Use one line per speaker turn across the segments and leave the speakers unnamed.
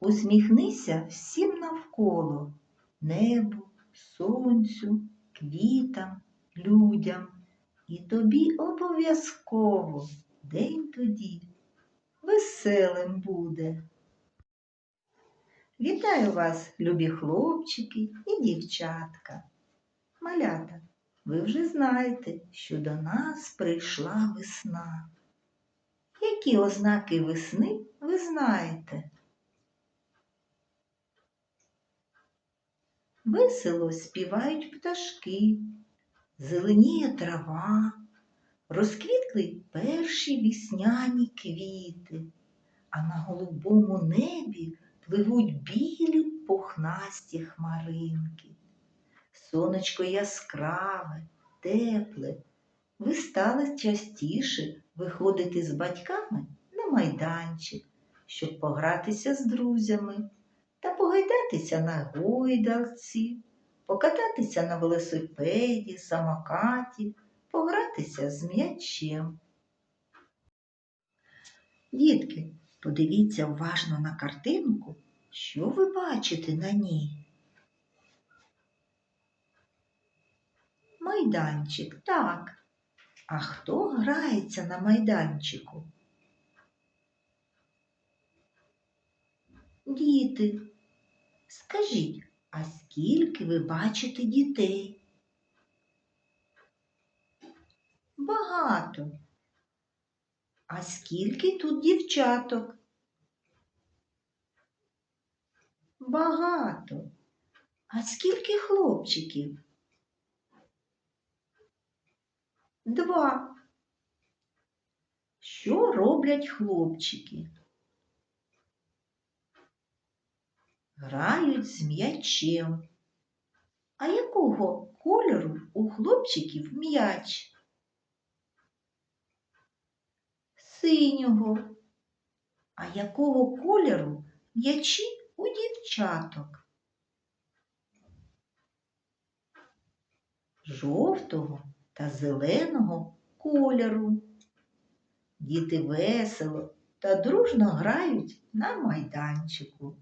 Усміхнися всім навколо небу, сонцю, квітам, людям. І тобі обов'язково день тоді веселим буде. Вітаю вас, любі хлопчики і дівчатка. Малята, ви вже знаєте, що до нас прийшла весна. Які ознаки весни ви знаєте? Весело співають пташки, зеленіє трава, розквітли перші вісняні квіти, а на голубому небі пливуть білі пухнасті хмаринки. Сонечко яскраве, тепле. Ви стали частіше виходити з батьками на майданчик, щоб погратися з друзями та погайдатися на гойдалці, покататися на велосипеді, самокаті, погратися з м'ячем. Дітки, подивіться уважно на картинку, що ви бачите на ній. Майданчик, так. А хто грається на майданчику? Діти, скажіть, а скільки ви бачите дітей? Багато. А скільки тут дівчаток? Багато. А скільки хлопчиків? Два. Що роблять хлопчики? Грають з м'ячем. А якого кольору у хлопчиків м'яч? Синього. А якого кольору м'ячі у дівчаток? Жовтого та зеленого кольору. Діти весело та дружно грають на майданчику.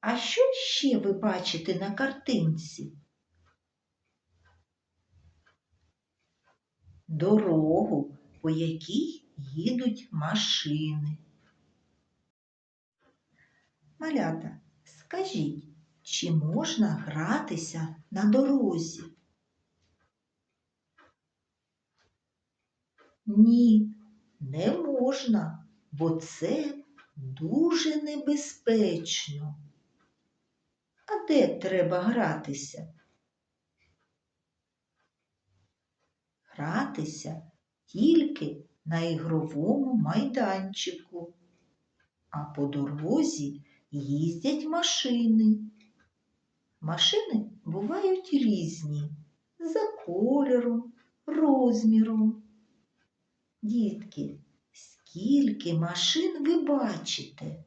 А що ще ви бачите на картинці? Дорогу, по якій їдуть машини. Малята, скажіть, чи можна гратися на дорозі? Ні, не можна, бо це дуже небезпечно. А де треба гратися? Гратися тільки на ігровому майданчику, а по дорозі їздять машини. Машини бувають різні за кольором, розміром. Дітки, скільки машин ви бачите?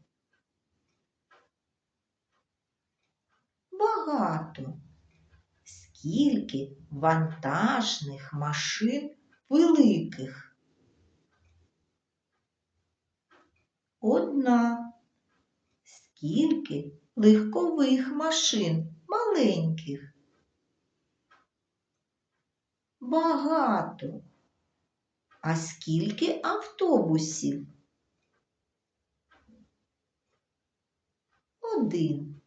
Багато. Скільки вантажних машин великих? Одна. Скільки легкових машин маленьких? Багато. А скільки автобусів? Один.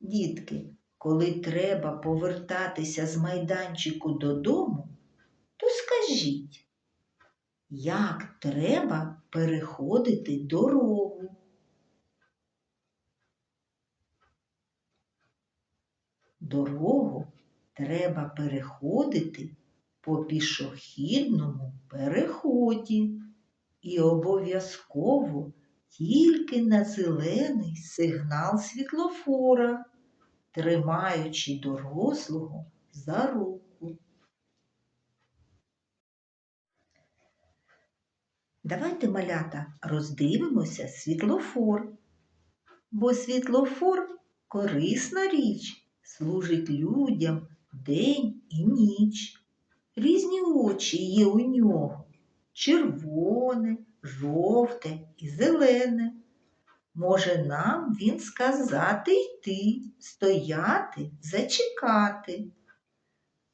Дітки, коли треба повертатися з майданчику додому, то скажіть, як треба переходити дорогу? Дорогу треба переходити по пішохідному переході і обов'язково тільки на зелений сигнал світлофора, тримаючи дорослого за руку. Давайте, малята, роздивимося світлофор. бо світлофор корисна річ, служить людям день і ніч. Різні очі є у нього червоне, жовте і зелене. Може нам він сказати йти, стояти, зачекати.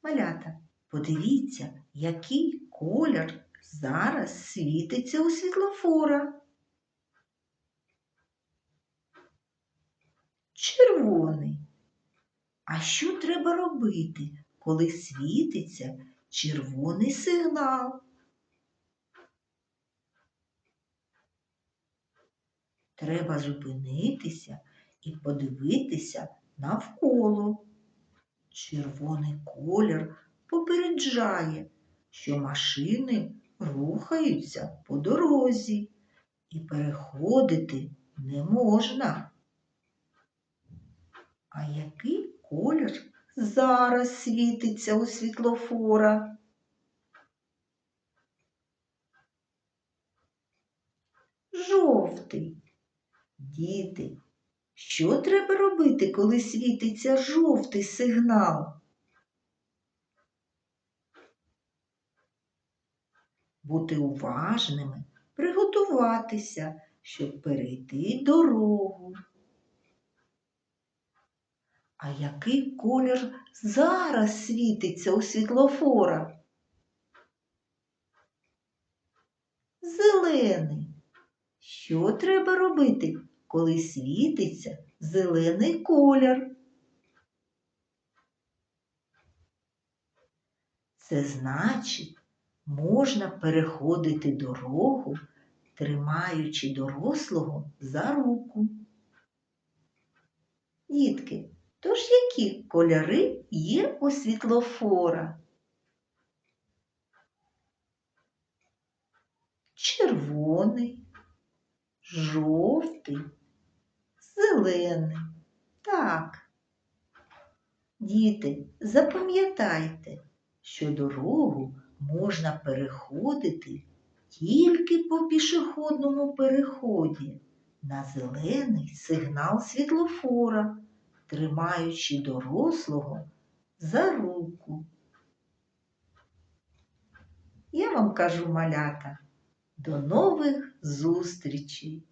Малята, подивіться, який колір зараз світиться у світлофора. Червоний. А що треба робити, коли світиться червоний сигнал? Треба зупинитися і подивитися навколо. Червоний колір попереджає, що машини рухаються по дорозі і переходити не можна. А який колір зараз світиться у світлофора? Жовтий. Діти, що треба робити, коли світиться жовтий сигнал? Бути уважними, приготуватися, щоб перейти дорогу. А який колір зараз світиться у світлофора? Зелений. Що треба робити, коли світиться зелений колір? Це значить, можна переходити дорогу, тримаючи дорослого за руку. Дітки, тож які кольори є у світлофора? Червоний, жовтий, зелений. Так. Діти, запам'ятайте, що дорогу можна переходити тільки по пішохідному переході на зелений сигнал світлофора, тримаючи дорослого за руку. Я вам кажу малята, до нових зустрічей!